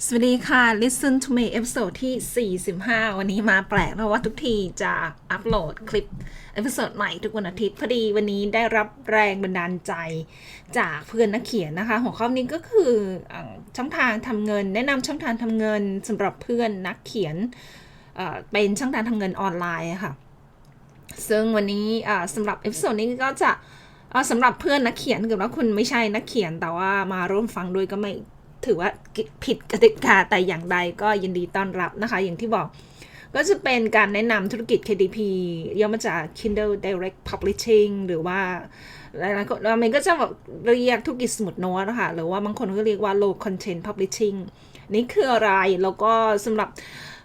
สวัสดีค่ะ Listen to me episode ที่ 45 วันนี้มาแปลกเพราะว่าทุกทีจะอัปโหลดคลิปเอพิโซดใหม่ทุกวันอาทิตย์พอดีวันนี้ได้รับแรงบันดาลใจจากเพื่อนนักเขียนนะคะ หัวข้อนี้ก็คือช่องทางทำเงิน แนะนำช่องทางทำเงินสำหรับเพื่อนนักเขียนเป็นช่องทางทำเงินออนไลน์ค่ะ ซึ่งวันนี้สำหรับเอพิโซดนี้ก็จะสำหรับเพื่อนนักเขียนเกิดว่าคุณไม่ใช่นักเขียนแต่ว่ามาร่วมฟังด้วยก็ไม่ ถือว่าผิดกติกาแต่อย่างใดก็ยินดีต้อนรับนะคะ อย่างที่บอกก็จะเป็นการแนะนำธุรกิจ KDP ย่อมาจาก Kindle Direct Publishing หรือว่าหลายๆคนมันก็จะแบบเรียกธุรกิจสมุดโน้ตนะคะหรือว่าบางคนก็เรียกว่า Low Content Publishing นี่คืออะไรแล้วก็สำหรับ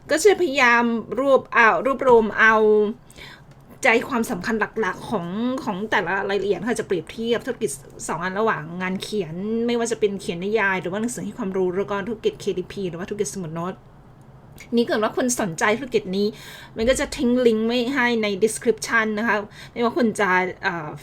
ก็จะพยายามรวบเอารวบรวมเอา ใจความสำคัญหลักๆ ของของแต่ละรายละเอียดค่ะจะเปรียบเทียบธุรกิจสองอันระหว่างงานเขียนไม่ว่าจะเป็นเขียนนิยาย หรือว่าหนังสือให้ความรู้แล้วก็ธุรกิจ KDP หรือว่าธุรกิจสมุดโน้ตนี้เกิดว่าคุณสนใจธุรกิจนี้ มันก็จะทิ้งลิงก์ไว้ให้ใน description นะคะ ไม่ว่าคุณจะ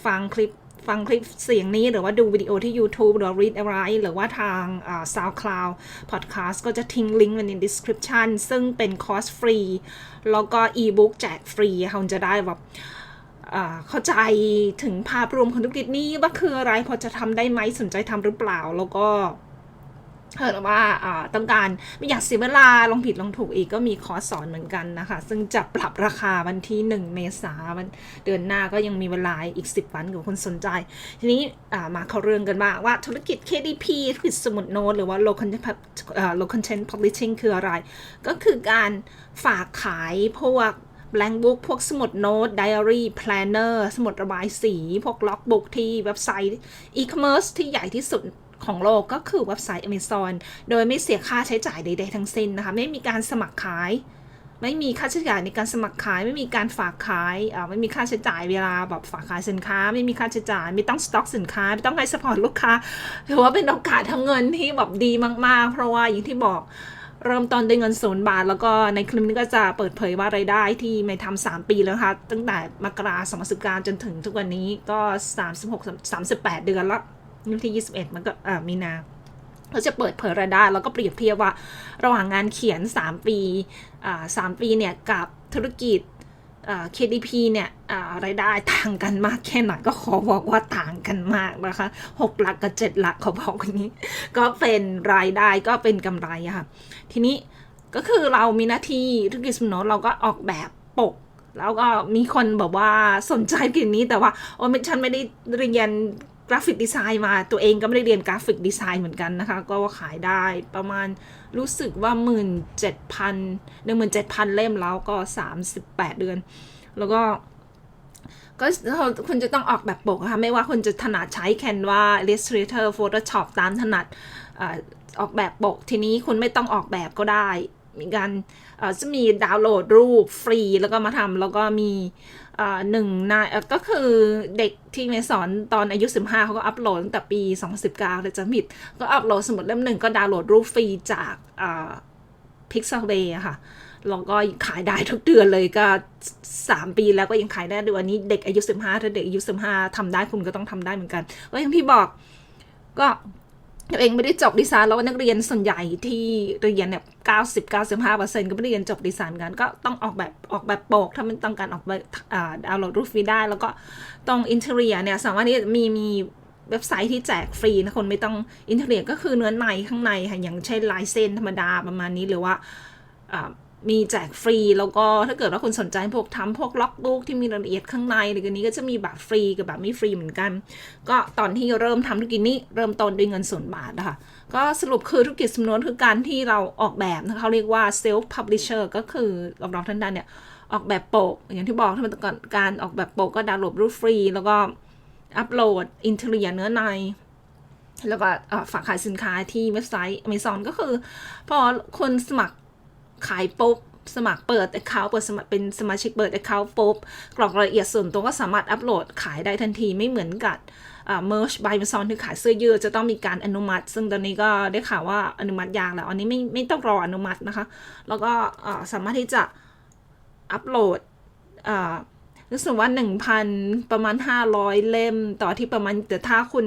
ฟังคลิป ฟังคลิปเสียงนี้หรือว่าดูวิดีโอที่ YouTube หรือว่า read อะไรหรือว่าทางเอ่อ SoundCloud podcast ก็จะทิ้งลิงก์ไว้ใน description ซึ่งเป็นคอร์สฟรี แล้วก็ e-book แจกฟรีค่ะคุณจะได้แบบเข้าใจถึงภาพรวมของธุรกิจนี้ว่าคืออะไรพอจะทำได้ไหมสนใจทำหรือเปล่าแล้วก็ เออว่าอ่าต้องการไม่อยากเสียเวลาลองผิดลองถูกอีกก็มีคอร์สสอนเหมือนกันนะคะ ซึ่งจะปรับราคาวันที่ 1 เมษายนเดือนหน้าก็ยังมีเวลาอีก 10 วันกับคนสนใจ ทีนี้มาเข้าเรื่องกันบ้างว่าธุรกิจ KDP ธุรกิจสมุดโน้ตหรือว่า low content low content publishing คืออะไร ก็คือการฝากขายพวก blank book พวกสมุดโน้ต diary planner สมุดระบายสี พวก logbook ที่เว็บไซต์ e-commerce ที่ใหญ่ที่สุด ของโลกก็คือเว็บไซต์ Amazon โดยไม่เสียค่าใช้จ่ายใด ๆ ทั้งสิ้นนะคะ ไม่มีการสมัครขาย ไม่มีค่าใช้จ่ายในการสมัครขาย ไม่มีการฝากขายไม่มีค่าใช้จ่ายเวลาแบบฝากขายสินค้า ไม่มีค่าใช้จ่ายไม่ต้องสต็อกสินค้า ไม่ต้องให้สปอร์ตลูกค้าถือว่าเป็นโอกาสทำเงินที่แบบดีมาก ๆ เพราะว่าอย่างที่บอกเริ่มต้นด้วยเงินศูนย์บาท แล้วก็ในคลิปนี้ก็จะเปิดเผยว่ารายได้ที่ไม่ทำสามปีแล้วค่ะ ตั้งแต่มกราสองพันสิบเก้าจนถึงทุกวันนี้ก็สามสิบหกสามสิบแปดเดือนละ นี่ที่ยี่สิบเอ็ดมันก็อ่ามีนาเราจะเปิดเผยรายได้แล้วก็เปรียบเทียบว่า ระหว่างงานเขียน 3 ปีสามปีเนี่ยกับธุรกิจ KDP เนี่ยรายได้ต่างกันมากแค่ไหนก็ขอบอกว่าต่างกันมากนะคะหกหลักกับเจ็ดหลักขอบอกอย่างนี้ ก็เป็นรายได้ก็เป็นกำไรค่ะ ทีนี้ก็คือเรามีหน้าที่ธุรกิจสมนเราก็ออกแบบปก แล้วก็มีคนบอกว่าสนใจกิจนี้แต่ว่าโอ้ไม่ฉันไม่ได้เรียน กราฟิกดีไซน์มาตัวเองก็ไม่ได้เรียนกราฟิกดีไซน์เหมือนกันนะคะ ก็ขายได้ประมาณรู้สึกว่าหมื่นเจ็ดพันหนึ่งหมื่นเจ็ดพันเล่มแล้วก็สามสิบแปดเดือน แล้วก็ก็คุณจะต้องออกแบบปกนะคะไม่ว่าคุณจะถนัดใช้ Canva Illustrator Photoshop ตามถนัดออกแบบปก ทีนี้คุณไม่ต้องออกแบบก็ได้ มีการจะมีดาวน์โหลดรูปฟรีแล้วก็มาทำแล้วก็มี หนึ่งนายก็คือเด็กที่เมสอนตอนอายุ 15เขาก็อัปโหลดตั้งแต่ปี 2019เลยจะมิด ก็อัปโหลดสมุดเล่มหนึ่งก็ดาวน์โหลดรูปฟรีจากเอ่อ Pixabay ค่ะแล้วก็ขายได้ทุกเดือนเลยก็ 3 ปีแล้วก็ยังขายได้ด้วยอันนี้เด็กอายุ 15 ถ้าเด็กอายุ 15ทำได้คุณก็ต้องทำได้เหมือนกันก็อย่างที่บอกก็ ตัวเองไม่ได้จบดีไซน์แล้วนักเรียนส่วนใหญ่ที่เรียนเนี่ย90 95ก็ไม่ได้เรียนจบดีไซน์กัน ก็ต้องออกแบบออกแบบโปกถ้ามันต้องการออกแบบอ่าดาวน์โหลดรูปฟรีได้ แล้วก็ตรงอินเทอร์เนียเนี่ยสามารถที่มีมีเว็บไซต์ที่แจกฟรีนะคนไม่ต้องอินเทอร์เนียก็คือเนื้อในข้างในค่ะอย่างเช่นลายเส้นธรรมดาประมาณนี้หรือว่าอ่า มีแจกฟรี แล้วก็ถ้าเกิดว่าคุณสนใจพวกทำพวกล็อกบุ๊กที่มีรายละเอียดข้างในหรือกันนี้ก็จะมีแบบฟรีกับแบบไม่ฟรีเหมือนกัน ก็ตอนที่เริ่มทำธุรกิจนี้เริ่มต้นด้วยเงินศูนย์บาทนะคะก็สรุปคือธุรกิจสำนวนคือการที่เราออกแบบนะคะเขาเรียกว่า self publisher ก็คือเราเราท่านใดเนี่ยออกแบบโปกอย่างที่บอกถ้ามันต้องการออกแบบโปกก็ดาวน์โหลดรูปฟรี แล้วก็อัปโหลดอินเทอร์เนียเนื้อในแล้วก็ฝากขายสินค้าที่เว็บไซต์ Amazon ก็คือ พอคนสมัคร ขายปุ๊บสมัครเปิด account เปิดสมัครเป็นสมาชิกเปิด account ปุ๊บกรอกรายละเอียดส่วนตัวก็สามารถอัปโหลดขายได้ทันทีไม่เหมือนกับอ่อ merch by Amazon ที่ขายเสื้อยืดจะต้องมีการอนุมัติ ซึ่งตอนนี้ก็ได้ข่าวว่าอนุมัติยากแล้ว อันนี้ไม่ไม่ต้องรออนุมัตินะคะ แล้วก็อ่าสามารถที่จะอัปโหลดอ่อ รู้สึกว่า 1,000 ประมาณ 500 เล่มต่อที่ประมาณแต่ถ้าคุณ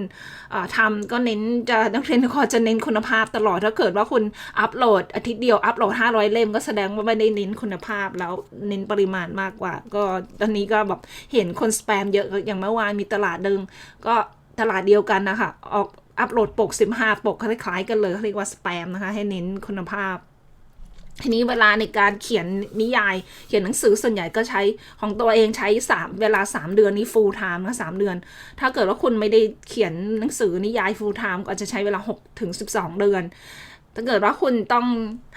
ทำก็เน้นจะนักเรียนคอจะเน้นคุณภาพตลอดถ้าเกิดว่าคุณอัปโหลดอาทิตย์เดียวอัปโหลด 500 เล่มก็แสดงว่าไม่ได้เน้นคุณภาพแล้วเน้นปริมาณมากกว่า ก็ตอนนี้ก็แบบเห็นคนสแปมเยอะอย่างเมื่อวานมีตลาดหนึ่งก็ตลาดเดียวกันนะคะออกอัปโหลดปก 15 ปกคล้ายๆกันเลยเขาเรียกว่าสแปมนะคะ ให้เน้นคุณภาพ ทีนี้เวลาในการเขียนนิยาย เขียนหนังสือส่วนใหญ่ก็ใช้ของตัวเองใช้สามเวลา3เดือนนี้ full time นะสามเดือน ถ้าเกิดว่าคุณไม่ได้เขียนหนังสือนิยาย full time ก็อาจจะใช้เวลา6ถึง12เดือน ถ้าเกิดว่าคุณต้อง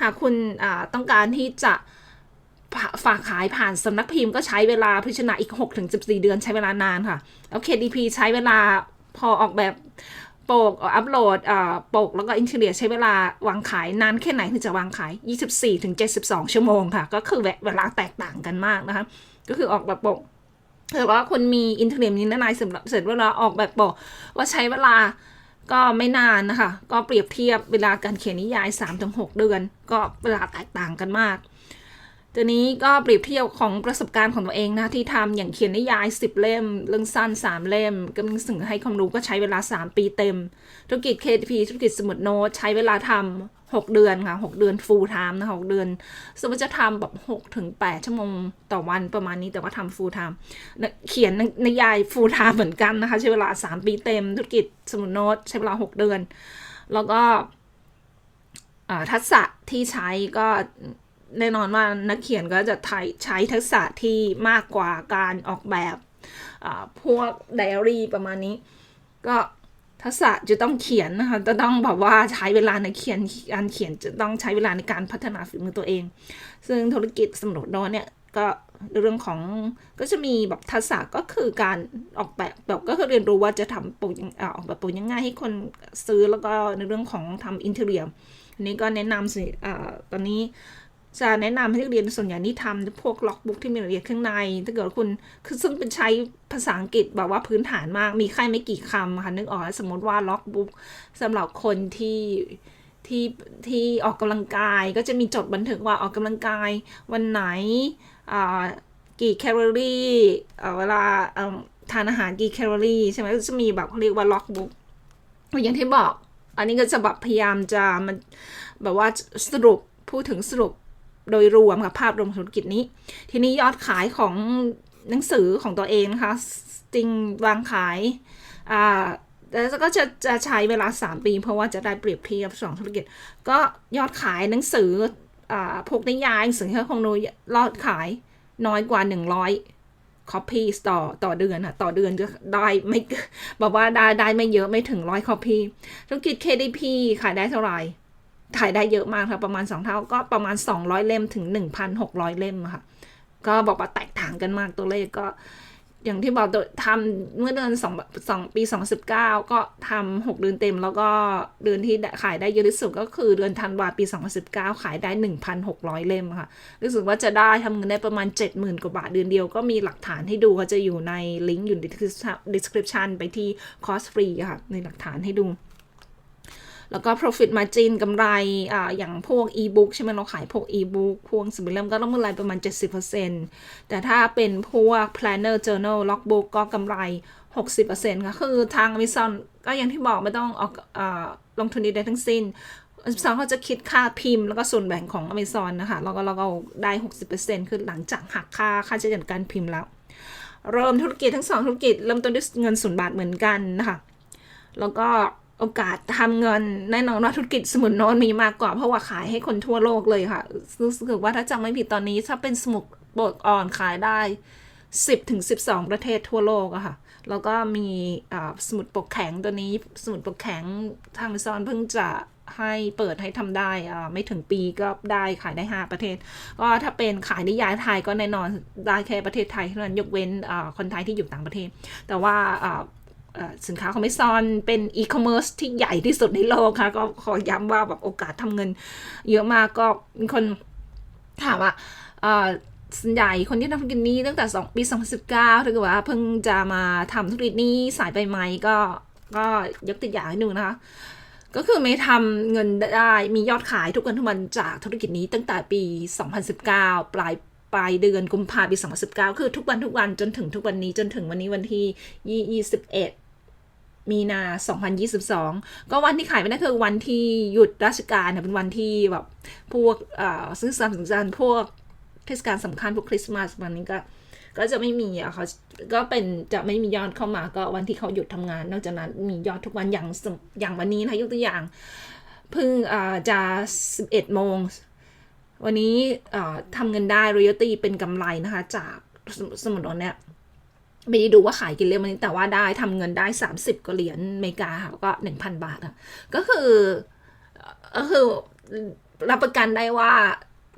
หากคุณต้องการที่จะฝากขายผ่านสำนักพิมพ์ก็ใช้เวลาพิจารณาอีก6ถึง14 เดือนใช้เวลานานค่ะแล้ว KDP ใช้เวลาพอออกแบบ ปกอัปโหลดอ่าปกแล้วก็อินเทเนียใช้เวลาวางขายนานแค่ไหนถึงจะวางขาย 24ถึง72 ชั่วโมงค่ะ ก็คือเวลาแตกต่างกันมากนะคะ ก็คือออกแบบปกถือว่าคุณมีอินเทอร์เน็ตนี้นายเสร็จเวลาออกแบบปกว่าใช้เวลาก็ไม่นานนะคะ ก็เปรียบเทียบเวลาการเขียนนิยาย 3-6 เดือน ก็เวลาแตกต่างกันมาก ตัวนี้ก็เปรียบเทียบของประสบการณ์ของตัวเองนะ ที่ทำอย่างเขียนนิยาย 10 เล่ม เรื่องสั้น 3 เล่มก็มีสิ่งให้ความรู้ก็ใช้เวลา 3 ปีเต็ม ธุรกิจ KTP ธุรกิจสมุดโน้ตใช้เวลาทำ6 เดือนค่ะ 6 เดือน full time นะ6เดือน สมมติจะทำแบบ6ถึง8ชั่วโมงต่อวันประมาณนี้แต่ว่าทำ full time เขียนนิยาย full time เหมือนกันนะคะ ใช้เวลา 3 ปีเต็ม ธุรกิจสมุดโน้ตใช้เวลา 6 เดือน แล้วก็ทักษะที่ใช้ก็ แน่นอนว่านักเขียนก็จะใช้ทักษะที่มากกว่าการออกแบบพวกไดอารี่ประมาณนี้ ก็ทักษะจะต้องเขียนนะคะจะต้องแบบว่าใช้เวลาในเขียนการเขียนจะต้องใช้เวลาในการพัฒนาฝีมือตัวเอง ซึ่งธุรกิจสำรวจโดนเนี่ยก็เรื่องของก็จะมีแบบทักษะก็คือการออกแบบแบบก็คือเรียนรู้ว่าจะทำปกออกแบบปกยังไงให้คนซื้อแล้วก็ในเรื่องของทำอินเทอร์เนียอันนี้ก็แนะนำสิอตอนนี้ จะแนะนำให้นักเรียนส่วนใหญ่ที่ทำพวกล็อกบุ๊กที่มีรายละเอียดข้างใน ถ้าเกิดคุณคือซึ่งเป็นใช้ภาษาอังกฤษแบบว่าพื้นฐานมาก มีแค่ไม่กี่คำค่ะนึกออกสมมติว่าล็อกบุ๊กสำหรับคนที่ที่ที่ออกกำลังกายก็จะมีจดบันทึกว่าออกกำลังกายวันไหนกี่แคลอรี่เวลาทานอาหารกี่แคลอรี่ใช่ไหมก็จะมีแบบเขาเรียกว่าล็อกบุ๊กอย่างที่บอก อันนี้ก็จะแบบพยายามจะมันแบบว่าสรุปพูดถึงสรุป โดยรวมกับภาพรวมธุรกิจนี้ ทีนี้ยอดขายของหนังสือของตัวเองนะคะจริงวางขายอ่าแล้วก็จะจะใช้เวลา 3 ปี เพราะว่าจะได้เปรียบเทียบสองธุรกิจ ก็ยอดขายหนังสืออ่าพวกนิยายหนังสือที่คงนูยอดขายน้อยกว่า 100 copy ต่อต่อเดือนค่ะต่อเดือนจะได้ไม่บอกว่าได้ได้ไม่เยอะไม่ถึงร้อย copy ธุรกิจ KDP ขายได้เท่าไหร่ ขายได้เยอะมากค่ะประมาณ 2 เท่าก็ประมาณ 200 เล่มถึง 1,600 เล่มค่ะก็บอกว่าแตกต่างกันมากตัวเลขก็ อย่างที่บอกทำเมื่อเดือนสองสองปี2019ก็ทำ6เดือนเต็ม แล้วก็เดือนที่ขายได้เยอะที่สุดก็คือเดือนธันวาปี2019ขายได้1,600เล่มค่ะ รู้สึกว่าจะได้ทำเงินได้ประมาณ70,000กว่าบาทเดือนเดียวก็มีหลักฐานให้ดูก็จะอยู่ในลิงก์อยู่ใน description ไปที่คอร์สฟรีค่ะ ในหลักฐานให้ดู แล้วก็ profit margin กำไรออย่างพวก e-book ใช่ไหมเราขายพวก e-book พวกสมุดเล่มก็ต้องกำไรประมาณ 70%แต่ถ้าเป็นพวก planner journal logbook ก็กำไร 60%ค่ะคือทาง Amazon ก็อย่างที่บอกไม่ต้องออกอลงทุนใดทั้งสิ้น Amazon เขาจะคิดค่าพิมพ์แล้วก็ส่วนแบ่งของ Amazon นะคะแล้วก็เราก็ได้ 60%คือหลังจากหักค่าค่าใช้จ่ายการพิมพ์แล้ว เริ่มธุรกิจทั้งสองธุรกิจเริ่มต้นด้วยเงินศูนย์บาทเหมือนกันนะคะ แล้วก็ โอกาสทำเงินแน่นอนว่าธุรกิจสมุดโน้ตมีมากกว่าเพราะว่าขายให้คนทั่วโลกเลยค่ะรู้สึกว่าถ้าจำไม่ผิดตอนนี้ ถ้าเป็นสมุดปกอ่อนขายได้ 10ถึง12 ประเทศทั่วโลกอะค่ะ แล้วก็มีสมุดปกแข็งตัวนี้สมุดปกแข็งทางซอนเพิ่งจะให้เปิดให้ทำได้ไม่ถึงปีก็ได้ขายได้ 5 ประเทศ ก็ถ้าเป็นขายนิยายไทยก็แน่นอนได้แค่ประเทศไทยเท่านั้นยกเว้นคนไทยที่อยู่ต่างประเทศ แต่ว่า สินค้าของ Amazon เป็นอีคอมเมิร์ซที่ใหญ่ที่สุดในโลกค่ะ ก็ขอย้ำว่าแบบโอกาสทำเงิน เยอะมากก็มีคนถามว่าส่วนใหญ่คนที่ทำธุรกิจนี้ตั้งแต่ 2 ปี 2019ถ้าเกิดว่าเพิ่งจะมาทำธุรกิจนี้สายไปไหมก็ก็ยกตัวอย่างให้ดูนะคะ ก็คือไม่ทำเงินได้มียอดขายทุกวันทุกวันจากธุรกิจนี้ตั้งแต่ปี 2019 ปลายปลายเดือนกุมภาพันธ์ปี 2019 คือทุกวันทุกวันจนถึงทุกวันนี้จนถึงวันนี้วันที่ 21 มีนา 2022 ก็วันที่ขายไม่ได้คือวันที่หยุดราชการเนี่ยเป็นวันที่แบบพวกเอ่อซื้อสามสำคัญพวกเทศกาลสำคัญพวกคริสต์มาสวันนี้ก็ก็จะไม่มีอะเขาก็เป็นจะไม่มียอดเข้ามาก็วันที่เขาหยุดทำงาน นอกจากนั้นมียอดทุกวันอย่างอย่างวันนี้นะยกตัวอย่างเพิ่งอ่าจะ 11 โมง วันนี้อ่าทำเงินได้ royalty เป็นกำไรนะคะ จากสมุสมุดนเนี่ย ไม่ได้ดูว่าขายกี่เหรียญวันนี้แต่ว่าได้ทำเงินได้ 30กว่าเหรียญอเมริกาค่ะก็1,000บาทอะก็คือก็คือรับประกันได้ว่า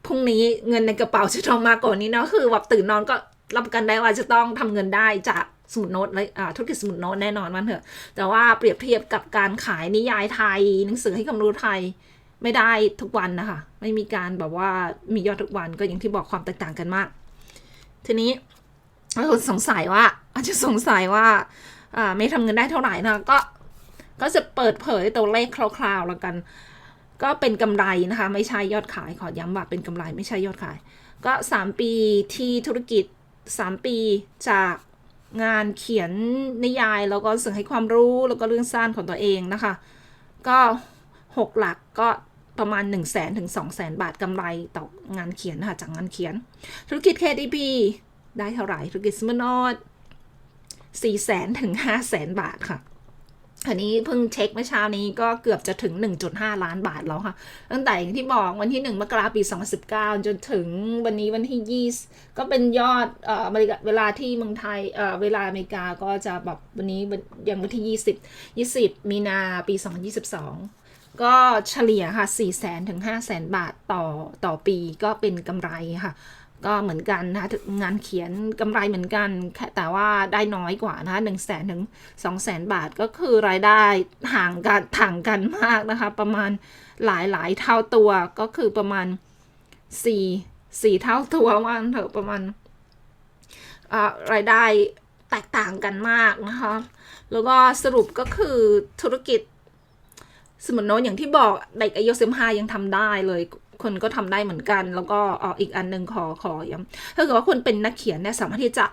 พรุ่งนี้เงินในกระเป๋าจะต้องมากกว่านี้นะคือแบบตื่นนอนก็รับประกันได้ว่าจะต้องทำเงินได้จากสมุดโน้ตเลยธุรกิจสมุดโน้ตแน่นอนมันเถอะ แต่ว่าเปรียบเทียบกับการขายนิยายไทย หนังสือให้ความรู้ไทยไม่ได้ทุกวันนะคะ ไม่มีการแบบว่ามียอดทุกวันก็อย่างที่บอกความแตกต่างกันมาก ทีนี้ คนสงสัยว่าอาจจะสงสัยว่าอ่าไม่ทำเงินได้เท่าไหร่นะก็ก็จะเปิดเผยตัวเลขคร่าวๆแล้วกัน ก็เป็นกำไรนะคะ ไม่ใช่ยอดขายขอย้ำว่าเป็นกำไรไม่ใช่ยอดขาย ก็ 3 ปีที่ธุรกิจ 3 ปีจากงานเขียนนิยายแล้วก็สื่อให้ความรู้แล้วก็เรื่องสั้นของตัวเองนะคะ ก็ 6 หลักก็ประมาณ 1 0 0 0 0แสนถึง2 0 0แสนบาทกำไรต่องานเขียนนะคะจากงานเขียน ธุรกิจ KDP ได้เท่าไหร่ธุรกิจสมนอด4แสนถึง5แสนบาทค่ะอันนี้เพิ่งเช็คเมื่อเช้านี้ก็เกือบจะถึง 1.5 ล้านบาทแล้วค่ะ ตั้งแต่อย่างที่บอกวันที่ 1 มกราปี 2019 จนถึงวันนี้วันที่ 20 ก็เป็นยอดเอ่อเวลาที่เมืองไทยเอ่อเวลาอเมริกาก็จะแบบวันนี้ยังวันที่ 20 20 มีนาปี 2022 ก็เฉลี่ยค่ะ 4 0 0แสนถึง 5 0 0แสนบาทต่อต่อปีก็เป็นกำไรค่ะ ก็เหมือนกันนะคะงานเขียนกำไรเหมือนกันแค่แต่ว่าได้น้อยกว่านะคะหนึ่งแสนถึงสองแสนบาทก็คือรายได้ห่างกันถ่างกันมากนะคะ ประมาณหลายหลายเท่าตัวก็คือประมาณสี่สี่เท่าตัวว่าเถอะประมาณรายได้แตกต่างกันมากนะคะ แล้วก็สรุปก็คือธุรกิจสมุนโนอย่างที่บอกเด็กอายุสิบห้ายังทำได้เลย คนก็ทำได้เหมือนกัน แล้วก็ออีกอันหนึ่งขอขอย้ำถ้าเกิดว่าคนเป็นนักเขียนเนี่ยสามารถที่จะ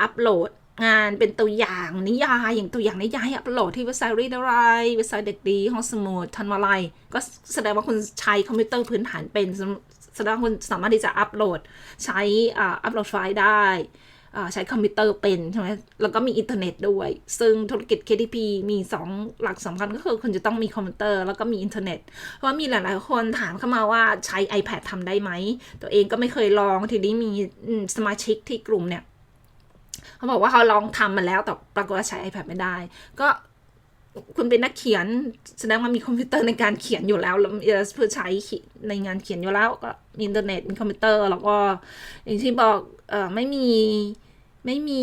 อัปโหลดงานเป็นตัวอย่างนิยายอย่างตัวอย่างนิยายอัปโหลดที่เว็บไซต์รีดอะไรเว็บไซต์เด็กดีห้องสมุดทันวาไลก็แสดงว่าคุณใช้คอมพิวเตอร์พื้นฐานเป็นแสดงว่าคุณสามารถที่จะอัปโหลดใช้อัปโหลดไฟล์ได้ ใช้คอมพิวเตอร์เป็นใช่ไหมแล้วก็มีอินเทอร์เน็ตด้วย ซึ่งธุรกิจ KDP มี 2 หลักสำคัญก็คือคุณจะต้องมีคอมพิวเตอร์แล้วก็มีอินเทอร์เน็ต เพราะมีหลาย ๆ คนถามเข้ามาว่าใช้ iPad ทำได้ไหม ตัวเองก็ไม่เคยลอง ทีนี้มีสมาชิกที่กลุ่มเนี่ยเขาบอกว่าเขาลองทำมาแล้วแต่ปรากฏว่าใช้ iPad ไม่ได้ ก็คุณเป็นนักเขียนแสดงว่ามีคอมพิวเตอร์ในการเขียนอยู่แล้วแล้วเพื่อใช้ในงานเขียนอยู่แล้วก็มีอินเทอร์เน็ตมีคอมพิวเตอร์ แล้วก็อย่างที่บอกเออไม่มี ไม่มี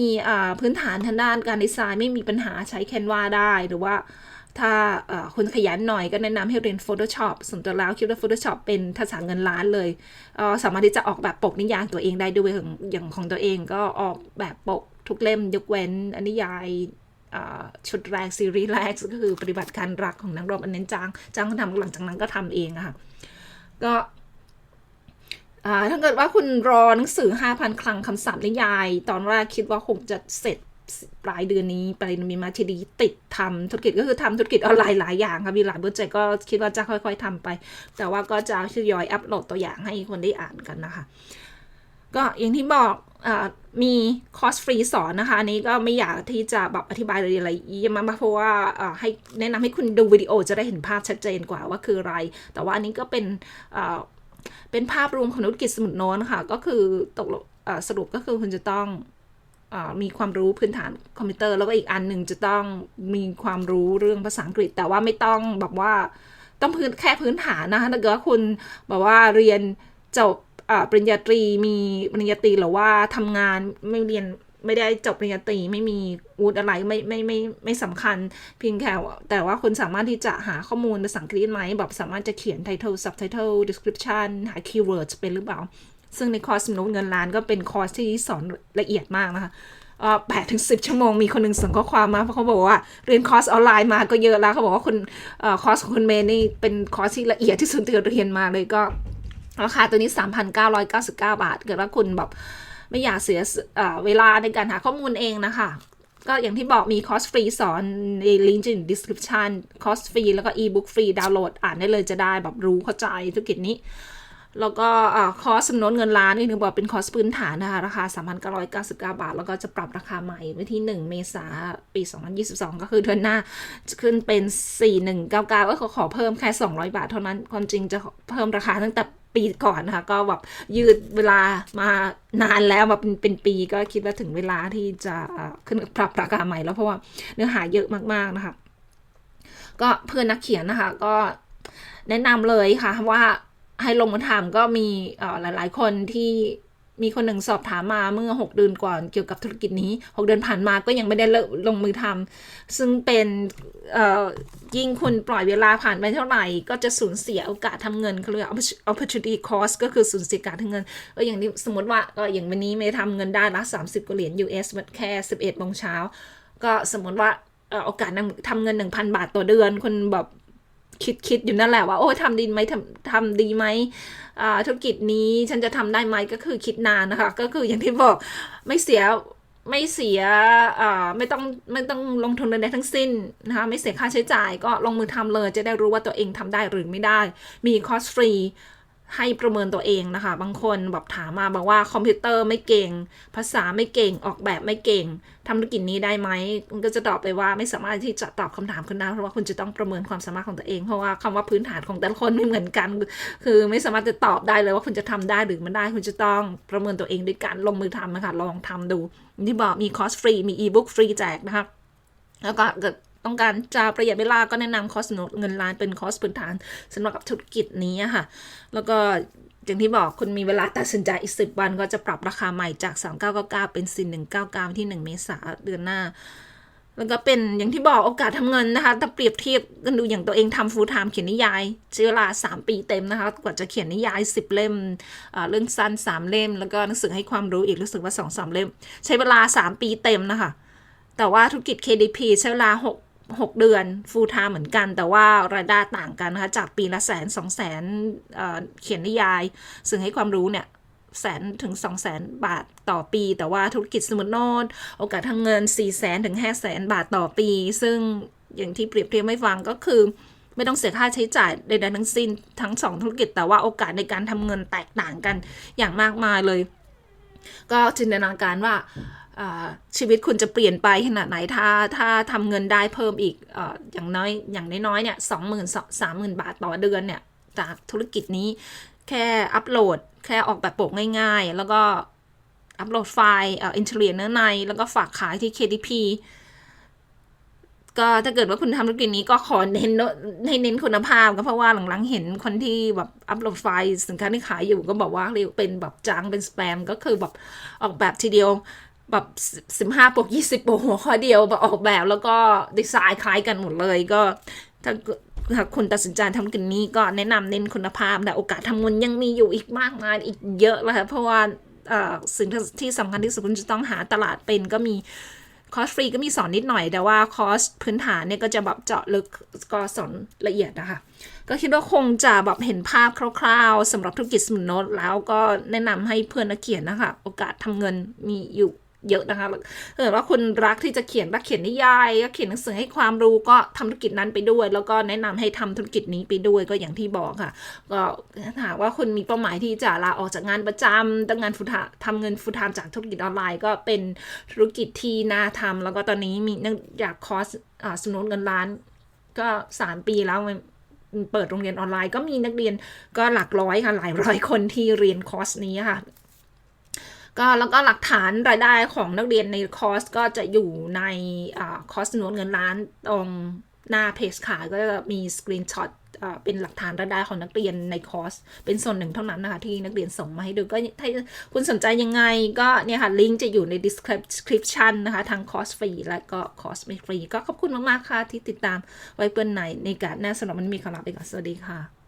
พื้นฐานทางด้านการดีไซน์ไม่มีปัญหาใช้ Canva ได้หรือว่าถ้าคุณขยันหน่อยก็แนะนำให้เรียน Photoshop ส่วนตัวแล้วคิดว่า Photoshop เป็นทักษะเงินล้านเลย สามารถที่จะออกแบบปกนิยายตัวเองได้ด้วยอย่างของตัวเองก็ออกแบบปกทุกเล่มยกเว้นอนิยายชุดแรกซีรีส์แรกก็คือปฏิบัติการรักของนักรบอันน้นจ้างจ้างคนทำหลังจากนั้นก็ทำเองอะค่ะก็ ถ้าเกิดว่าคุณรอหนังสือ 5,000 คลังคำศัพท์นิยาย ตอนแรกคิดว่าคงจะเสร็จปลายเดือนนี้ไปมีมาทีดีติดทำธุรกิจก็คือทำธุรกิจออนไลน์หลายอย่างค่ะมีหลายโปรเจกต์ก็คิดว่าจะค่อยๆทำไป แต่ว่าก็จะทยอยอัปโหลดตัวอย่างให้คนได้อ่านกันนะคะ ก็อย่างที่บอกอมีคอร์สฟรีสอนนะคะอันนี้ก็ไม่อยากที่จะแบบอธิบายอะไรเยอะมากเพราะว่าให้แนะนำให้คุณดูวิดีโอจะได้เห็นภาพชัดเจนกว่าว่าคืออะไร แต่ว่าอันนี้ก็เป็น เป็นภาพรวมของธุรกิจสมุดโน้นค่ะ ก็คือตกสรุปก็คือคุณจะต้องอมีความรู้พื้นฐานคอมพิวเตอร์ แล้วก็อีกอันหนึ่งจะต้องมีความรู้เรื่องภาษาอังกฤษ แต่ว่าไม่ต้องแบบว่าต้องพื้นแค่พื้นฐานนะคะถ้าเกิดว่าคุณแบบว่าเรียนจบปริญญาตรีมีปริญญาตรีหรือว่าทำงานไม่เรียน ไม่ได้จบปริญญาตรีไม่มีวุฒิอะไรไม่ไม่ไม่ไม่สำคัญเพียงแค่แต่ว่าคุณสามารถที่จะหาข้อมูลภาษาอังกฤษไหมแบบสามารถจะเขียน title subtitle description หา keywords เป็นหรือเปล่า ซึ่งในคอร์สมนุษย์เงินล้านก็เป็นคอร์สที่สอนละเอียดมากนะคะแปดถึงสิบชั่วโมงมีคนหนึ่งส่งข้อความมาเพราะเขาบอกว่าเรียนคอร์สออนไลน์มาก็เยอะแล้วเขาบอกว่าคุณคอร์สของคุณเมย์นี่เป็นคอร์สที่ละเอียดที่สุดที่เรียนมาเลยก็ราคาตัวนี้ 3,999 บาท เกิดว่าคุณแบบ ไม่อยากเสียเวลาในการหาข้อมูลเองนะคะ ก็อย่างที่บอกมีคอร์สฟรีสอนในลิงก์ใน description คอร์สฟรีแล้วก็อีบุ๊กฟรีดาวน์โหลดอ่านได้เลยจะได้แบบรู้เข้าใจธุรกิจนี้แล้วก็คอร์สสำนวนเงินล้านนี่ถึงบอกเป็นคอร์สพื้นฐานนะคะ ราคา 3,999 บาท แล้วก็จะปรับราคาใหม่วันที่ 1 เมษาปี 2022 ก็คือเดือนหน้าจะขึ้นเป็น 4199ก็ขอขอเพิ่มแค่ 200 บาทเท่านั้น ความจริงจะเพิ่มราคาตั้งแต่ ปีก่อนนะคะก็แบบยืดเวลามานานแล้วแบบเป็นเป็นปีก็คิดว่าถึงเวลาที่จะขึ้นปรับราคาใหม่แล้วเพราะว่าเนื้อหาเยอะมากๆนะคะ ก็เพื่อนนักเขียนนะคะ ก็แนะนำเลยค่ะว่าให้ลงมาถามก็มีหลาย ๆ คนที่ มีคนหนึ่งสอบถามมาเมื่อ 6 เดือนก่อนเกี่ยวกับธุรกิจนี้ 6 เดือนผ่านมาก็ยังไม่ได้ลงมือทำซึ่งเป็นยิ่งคุณปล่อยเวลาผ่านไปเท่าไหร่ ก็จะสูญเสียโอกาสทำเงินเขาเรียก opportunity cost ก็คือสูญเสียการทำเงินก็อย่างนี้สมมติว่าก็อย่างวันนี้เมย์ทำเงินได้ละ30กว่าเหรียญ US มันแค่ 11โมงเช้าก็สมมติว่าโอกาสทำเงิน 1,000 บาทต่อเดือน คนแบบ คิดคิดอยู่นั่นแหละว่าโอ้ทำดีไหมทำทำดีไหมธุรกิจนี้ฉันจะทำได้ไหมก็คือคิดนานนะคะ ก็คืออย่างที่บอกไม่เสียไม่เสียไม่ต้องไม่ต้องลงทุนใดๆทั้งสิ้นนะคะไม่เสียค่าใช้จ่ายก็ลงมือทำเลยจะได้รู้ว่าตัวเองทำได้หรือไม่ได้ มีคอสฟรี ให้ประเมินตัวเองนะคะ บางคนแบบถามมาบอกว่าคอมพิวเตอร์ไม่เก่ง ภาษาไม่เก่งออกแบบไม่เก่งทำธุรกิจนี้ได้ไหมคุณก็จะตอบไปว่าไม่สามารถที่จะตอบคำถามคุณได้เพราะว่าคุณจะต้องประเมินความสามารถของตัวเองเพราะว่าคำว่าพื้นฐานของแต่ละคนไม่เหมือนกัน คือไม่สามารถจะตอบได้เลยว่าคุณจะทำได้หรือไม่ได้คุณจะต้องประเมินตัวเองด้วยการลงมือทำนะคะลองทำดูที่บอกมีคอร์สฟรีมีอีบุ๊กฟรีแจกนะคะแล้วก็เกิด ต้องการจะประหยัดเวลาก็แนะนำคอร์สเงินล้านเป็นคอร์สพื้นฐานสำหรับธุรกิจนี้ค่ะ แล้วก็อย่างที่บอกคุณมีเวลาตัดสินใจอีก 10 วันก็จะปรับราคาใหม่จาก 3999 เป็น4199 ที่ 1 เมษาเดือนหน้า แล้วก็เป็นอย่างที่บอกโอกาสทำเงินนะคะ ถ้าเปรียบเทียบกันดูอย่างตัวเองทำฟูลไทม์เขียนนิยายใช้เวลา 3 ปีเต็มนะคะ กว่าจะเขียนนิยาย 10 เล่ม เรื่องสั้น 3 เล่ม แล้วก็หนังสือให้ความรู้อีกรู้สึกว่า 2-3 เล่ม ใช้เวลา 3 ปีเต็มนะคะ แต่ว่าธุรกิจ KDP ใช้เวลา 6 6 เดือน full time เหมือนกัน แต่ว่ารายได้ต่างกันนะคะ จากปีละแสนสองแสนเเขียนนิยาย ซึ่งให้ความรู้เนี่ยแสนถึงสองแสนบาทต่อปี แต่ว่าธุรกิจสมุดโนดโอกาสทางเงิน4ี่แสนถึงห้าแสนบาทต่อปี ซึ่งอย่างที่เปรียบเทียบให้ฟังก็คือ ไม่ต้องเสียค่าใช้จ่ายใดๆทั้งสิ้นทั้งสองธุรกิจแต่ว่าโอกาสในการทำเงินแตกต่างกันอย่างมากมายเลย ก็จินตนาการว่า ชีวิตคุณจะเปลี่ยนไปขนาดไหนถ้าถ้าทำเงินได้เพิ่มอีกออย่างน้อยอย่างน้อยๆเนี่ยสองหมื่นสามหมื่นบาทต่อเดือนเนี่ยจากธุรกิจนี้แค่อัปโหลด แค่ออกแบบปกง่ายๆ แล้วก็อัปโหลดไฟล์เอ่ออินเทอร์เนื้อใน แล้วก็ฝากขายที่ KDP ก็ถ้าเกิดว่าคุณทำธุรกิจนี้ก็ขอเน้นให้เน้นคุณภาพก็เพราะว่าหลังๆเห็นคนที่แบบอัปโหลดไฟล์สินค้าที่ขายอยู่ก็บอกว่าเรียกเป็นแบบจางเป็นสแปมก็คือแบบออกแบบทีเดียว แบบสิบห้าปกยี่สิบปกหัวข้อเดียวแบบออกแบบแล้วก็ดีไซน์คล้ายกันหมดเลยก็ถ้าหากคุณตัดสินใจทำกิจนี้ก็แนะนำเน้นคุณภาพแต่โอกาสทำเงินยังมีอยู่อีกมากมายอีกเยอะเลยค่ะเพราะว่าสิ่งที่สำคัญที่สุดคุณจะต้องหาตลาดเป็นก็มีคอร์สฟรีก็มีสอนนิดหน่อย แต่ว่าคอร์สพื้นฐานเนี่ยก็จะแบบเจาะลึกก็สอนละเอียดนะคะ ก็คิดว่าคงจะแบบเห็นภาพคร่าวๆสำหรับธุรกิจสมุนโนตแล้วก็แนะนำให้เพื่อนนักเขียนนะคะ โอกาสทำเงินมีอยู่ เยอะนะคะถ้าเกิดว่าคุณรักที่จะเขียนรักเขียนนิยายก็เขียนหนังสือให้ความรู้ก็ทำธุรกิจนั้นไปด้วย แล้วก็แนะนำให้ทำธุรกิจนี้ไปด้วยก็อย่างที่บอกค่ะ ก็ถ้าหากว่าคุณมีเป้าหมายที่จะลาออกจากงานประจำต้องงานฟุตทำเงินฟุตทามจากธุรกิจออนไลน์ ก็เป็นธุรกิจที่น่าทำแล้วก็ตอนนี้มีเนื่องจากคอร์สสนุนเงินล้าน ก็สามปีแล้วเปิดโรงเรียนออนไลน์ก็มีนักเรียนก็หลักร้อยค่ะหลายร้อยคนที่เรียนคอร์สนี้ค่ะ ก็แล้วก็หลักฐานรายได้ของนักเรียนในคอร์สก็จะอยู่ในคอร์สนวนเงินล้านตรงหน้าเพจขายก็จะมีสกรีนช็อตเป็นหลักฐานรายได้ของนักเรียนในคอร์ส เป็นส่วนหนึ่งเท่านั้นนะคะที่นักเรียนส่งมาให้ดูก็ถ้าคุณสนใจยังไงก็เนี่ยค่ะลิงก์จะอยู่ใน description นะคะทางคอร์สฟรีและก็คอร์สไม่ฟรี ก็ขอบคุณมาก ๆ ค่ะที่ติดตามไว้เปิ้ลไหนในการหน้าสำหรับมันมีคำลาไปก่อนสวัสดีค่ะ